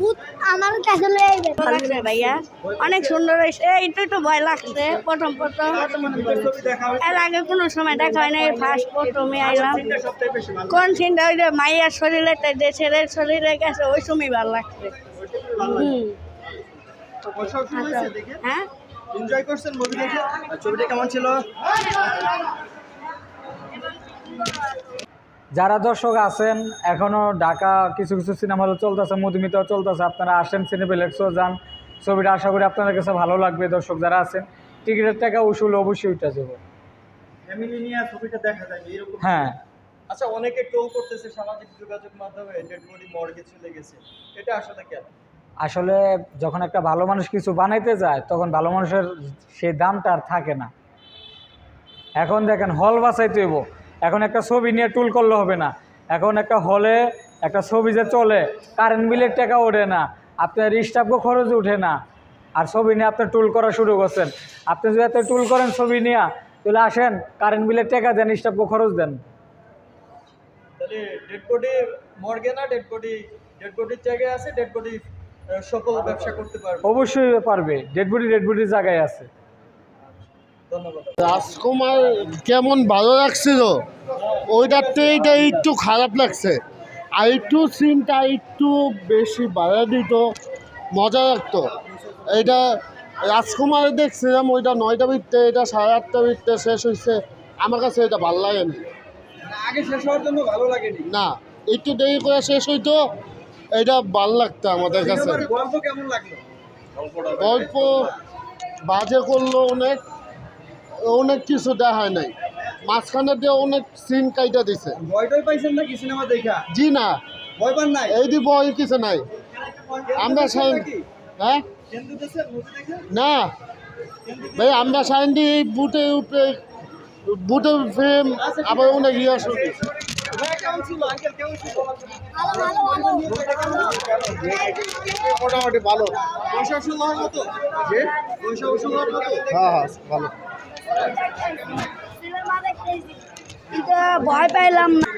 ভূত আমার কাছে লয়ে আইবে ভালো লাগছে ভাইয়া। অনেক সুন্দর হয়েছে। একটু একটু ভয় লাগছে। প্রথম প্রথম। এর আগে কোনো সময় দেখা হয় না ফার্স্ট প্রথমে আইলাম। কোন সিনটা ওই যে মাইয়ার শরীরে যে ছেলের শরীরে গেছে ওই সময় ভালো লাগছে। হুম হ্যাঁ? এনজয় করছেন মুভি দেখে? ছবিটা কেমন ছিল? যারা দর্শক আছেন এখনও ঢাকা কিছু কিছু সিনেমা হল চলতেছে মধুমিতাও চলতেছে আপনারা আসেন সিনেপ্লেক্সও যান। ছবিটা আশা করি আপনাদের কাছে ভালো লাগবে দর্শক যারা আছেন। টিকিটের টাকা উসুল অবশ্যই উঠে যাব। ফ্যামিলি নিয়ে ছবিটা দেখা যায় এরকম। হ্যাঁ। আচ্ছা অনেকে টোল করতেছে সামাজিক যোগাযোগ মাধ্যমে ডেড বডি মর্গে চলে গেছে। এটা আসলে কেন? আসলে যখন একটা ভালো মানুষ কিছু বানাইতে যায় তখন ভালো মানুষের সেই দামটা আর থাকে না। এখন দেখেন হল বাঁচাইতে হইব এখন একটা ছবি নিয়ে টুল করলে হবে না। এখন একটা হলে একটা ছবি যে চলে কারেন্ট বিলের টাকা ওঠে না আপনার স্টাফও খরচ উঠে না। আর ছবি নিয়ে আপনি টুল করা শুরু করছেন। আপনি যদি এত টুল করেন ছবি নিয়ে তাহলে আসেন কারেন্ট বিলের টাকা দেন স্টাফকে খরচ দেন। ডেড বডি মর্গে না ডেড বডি ডেড বডির জায়গায় আছে ডেড বডি সকল ব্যবসা করতে পারবে? অবশ্যই পারবে। ডেড বডি ডেড বডির জায়গায় আছে। ধন্যবাদ। রাজকুমার কেমন ভালো লাগছিল? ওইটার তো এইটা একটু খারাপ লাগছে। আর একটু সিনটা একটু বেশি বাড়া দিত মজা লাগতো। এইটা রাজকুমার দেখছিলাম ওইটা নয়টা বিটতে এটা সাড়ে আটটা বিটতে শেষ হয়েছে আমার কাছে এটা ভালো লাগেনি। আগে শেষ হওয়ার জন্য ভালো লাগেনি? না একটু দেরি করে শেষ হইতো এটা ভালো লাগতো আমাদের কাছে। সিনেমার গল্প কেমন লাগল? গল্প বাজে করল অনেক অনেক কিছু দেখায় নাই। মাঝখানে দিয়ে অনেক সিন কাইটা দিছে। ভয়টাই পাইছেন নাকি সিনেমা দেখা? জি না। ভয় পান নাই? এই দিব এই কিছু নাই। আমরা সাইন হ্যাঁ? না। ভাই আমরা সাইন দিয়ে এই বুটে উপরে বুটে ফ্রেম আবার অনেক ইয়ে শুনি ভাই কেমন ছিল? আঙ্কেল কেমন ছিল? ভালো। ভালো ভালো মোটামুটি ভালো হ্যাঁ হ্যাঁ ভালো। ভয় পাইলাম না।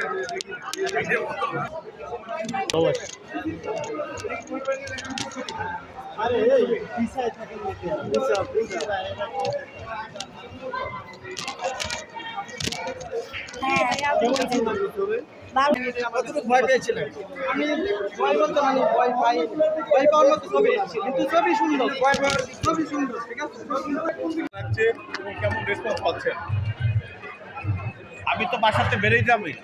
আমি ভয় বলতে ভয় পাই ভয় সুন্দর ভয় সুন্দর কেমন রেসপন্স পাচ্ছেন আমি তো বাসাতে বেরিয়ে যাবই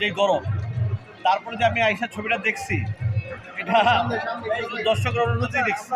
যে গরম তারপরে যে আমি আইসার ছবিটা দেখছি এটা দর্শকের অনুরোধেই দেখছি?